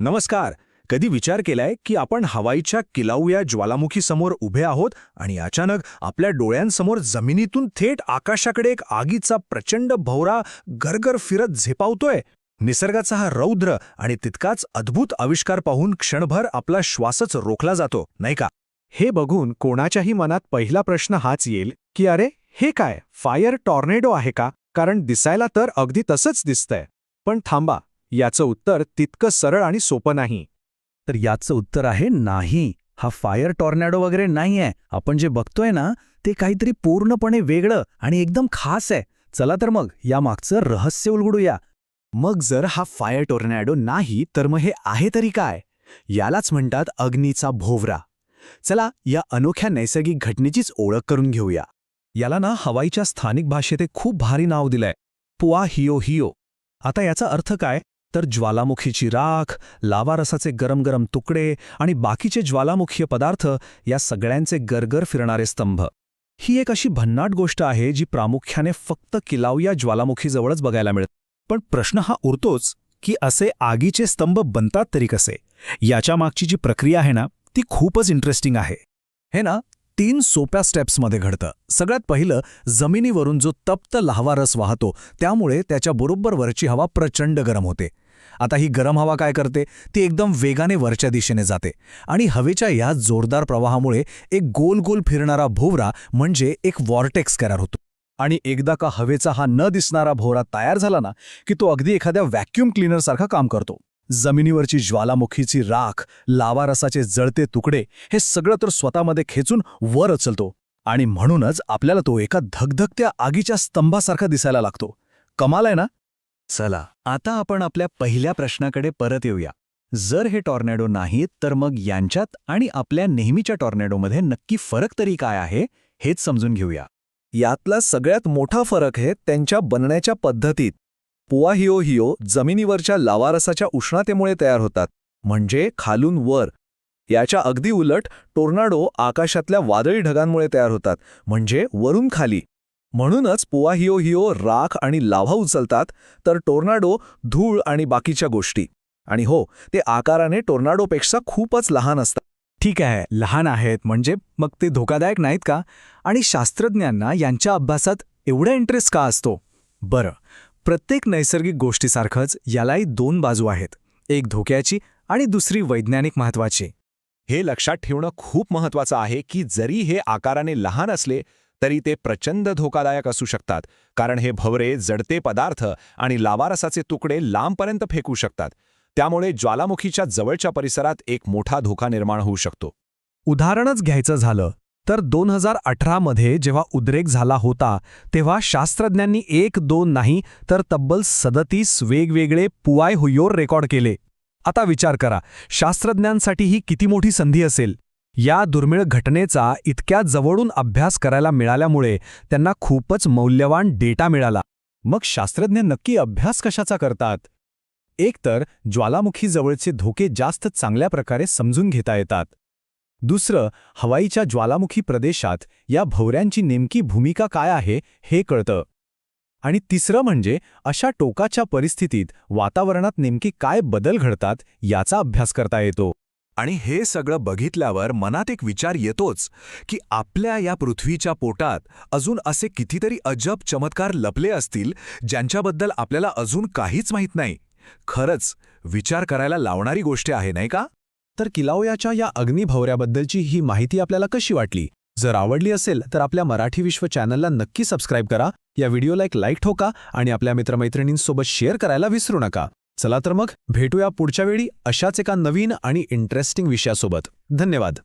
नमस्कार. कधी विचार केलाय की आपण हवाईच्या किलाऊया ज्वालामुखीसमोर उभे आहोत आणि अचानक आपल्या डोळ्यांसमोर जमिनीतून थेट आकाशाकडे एक आगीचा प्रचंड भवरा गरगर फिरत झेपावतोय. निसर्गाचा हा रौद्र आणि तितकाच अद्भुत आविष्कार पाहून क्षणभर आपला श्वासच रोखला जातो नाही का? हे बघून कोणाच्याही मनात पहिला प्रश्न हाच येईल की अरे हे काय? फायर टॉर्नेडो आहे का? कारण दिसायला तर अगदी तसंच दिसतंय. पण थांबा. याचं उत्तर तितकं सरळ आणि सोपं नाही. तर याचं उत्तर आहे नाही. हा फायर टॉर्नॅडो वगैरे नाहीये. आपण जे बघतोय ना ते काहीतरी पूर्णपणे वेगळं आणि एकदम खास आहे. चला तर मग या मागचं रहस्य उलगडूया. मग जर हा फायर टॉर्नॅडो नाही तर मग हे आहे तरी काय? यालाच म्हणतात अग्नीचा भोवरा. चला या अनोख्या नैसर्गिक घटनेचीच ओळख करून घेऊया. याला ना हवाईच्या स्थानिक भाषेत खूप भारी नाव दिलंय. पुआ हियो हियो आता याचा अर्थ काय? तर ज्वालामुखीची राख लावा रसाचे गरम गरम तुकडे आणि बाकीचे ज्वालामुखीय पदार्थ या सगळ्यांचे गरगर फिरणारे स्तंभ. ही एक अशी भन्नाट गोष्ट आहे जी प्रामुख्याने फक्त किलावया ज्वालामुखीजवळच बघायला मिळते. पण प्रश्न हा उरतोच की असे आगीचे स्तंभ बनतात तरी कसे? याच्या मागची जी प्रक्रिया आहे ना ती खूपच इंटरेस्टिंग आहे. हे ना तीन सोप्या स्टेप्समध्ये घडतं. सगळ्यात पहिलं जमिनीवरून जो तप्त लावा रस वाहतो त्यामुळे त्याच्या वरची हवा प्रचंड गरम होते. आता ही गरम हवा काय करते? ती एकदम वेगाने वरच्या दिशेने जाते. आणि हवेच्या या जोरदार प्रवाहामुळे एक गोल गोल फिरणारा भोवरा म्हणजे एक वॉर्टेक्स करार होतो. आणि एकदा का हवेचा हा न दिसणारा भोवरा तयार झाला ना की तो अगदी एखाद्या व्हॅक्युम क्लीनरसारखा काम करतो. जमिनीवरची ज्वालामुखीची राख लावारसाचे जळते तुकडे हे सगळं तर स्वतःमध्ये खेचून वर उचलतो. आणि म्हणूनच आपल्याला तो एका धगधगत्या आगीच्या स्तंभासारखा दिसायला लागतो. कमाल आहे ना? चला आता आपण आपल्या पहिल्या प्रश्नाकडे परत येऊया. जर हे टॉर्नेडो नाहीत तर मग यांच्यात आणि आपल्या नेहमीच्या टॉर्नेडोमध्ये नक्की फरक तरी काय आहे हेच समजून घेऊया. यातला सगळ्यात मोठा फरक आहे त्यांच्या बनण्याच्या पद्धतीत. पुआ हिओ हिओ जमिनीवरच्या लावारसाच्या उष्णतेमुळे तयार होतात म्हणजे खालून वर. याच्या अगदी उलट टोर्नाडो आकाशातल्या वादळी ढगांमुळे तयार होतात म्हणजे वरून खाली. म्हणूनच पुआ हिओ हिओ राख आणि लाव्हा उचलतात तर टोर्नाडो धूळ आणि बाकीच्या गोष्टी. आणि हो ते आकाराने टोर्नाडोपेक्षा खूपच लहान असतात. ठीक आहे लहान आहेत म्हणजे मग ते धोकादायक नाहीत का? आणि शास्त्रज्ञांना यांच्या अभ्यासात एवढा इंटरेस्ट का असतो? बरं प्रत्येक नैसर्गिक गोष्टीसारखंच यालाही दोन बाजू आहेत. एक धोक्याची आणि दुसरी वैज्ञानिक महत्वाची. हे लक्षात ठेवणं खूप महत्वाचं आहे की जरी हे आकाराने लहान असले तरी ते प्रचंड धोकादायक असू शकतात कारण हे भवरे जडते पदार्थ आणि लावारसाचे तुकडे लांबपर्यंत फेकू शकतात. त्यामुळे ज्वालामुखीच्या जवळच्या परिसरात एक मोठा धोका निर्माण होऊ शकतो. उदाहरणच घ्यायचं झालं तर दोन हजार अठरामध्ये जेव्हा उद्रेक झाला होता तेव्हा शास्त्रज्ञांनी एक दोन नाही तर तब्बल सदतीस वेगवेगळे पुआय हुयोर रेकॉर्ड केले. आता विचार करा शास्त्रज्ञांसाठी ही किती मोठी संधी असेल? या दुर्मिळ घटनेचा इतक्या जवळून अभ्यास करायला मिळाल्यामुळे त्यांना खूपच मौल्यवान डेटा मिळाला. मग शास्त्रज्ञ नक्की अभ्यास कशाचा करतात? एकतर ज्वालामुखीजवळचे धोके जास्त चांगल्या प्रकारे समजून घेता येतात. दुसरं हवाईच्या ज्वालामुखी प्रदेशात या भवऱ्यांची नेमकी भूमिका काय आहे हे कळतं. आणि तिसरं म्हणजे अशा टोकाच्या परिस्थितीत वातावरणात नेमकी काय बदल घडतात याचा अभ्यास करता येतो. आणि हे सगळं बघितल्यावर मनात एक विचार येतोच की आपल्या या पृथ्वीच्या पोटात अजून असे कितीतरी अजब चमत्कार लपले असतील ज्यांच्याबद्दल आपल्याला अजून काहीच माहीत नाही. खरंच विचार करायला लावणारी गोष्ट आहे नाही का? तर किलावयाच्या या अग्निभवऱ्याबद्दलची ही माहिती आपल्याला कशी वाटली? जर आवडली असेल तर आपल्या मराठी विश्व चॅनलला नक्की सबस्क्राईब करा या व्हिडिओला एक लाईक ठोका आणि आपल्या मित्रमैत्रिणींसोबत शेअर करायला विसरू नका. चला तर मग भेटूया पुढच्या वेळी अशाच एका नवीन आणि इंटरेस्टिंग विषयासोबत. धन्यवाद.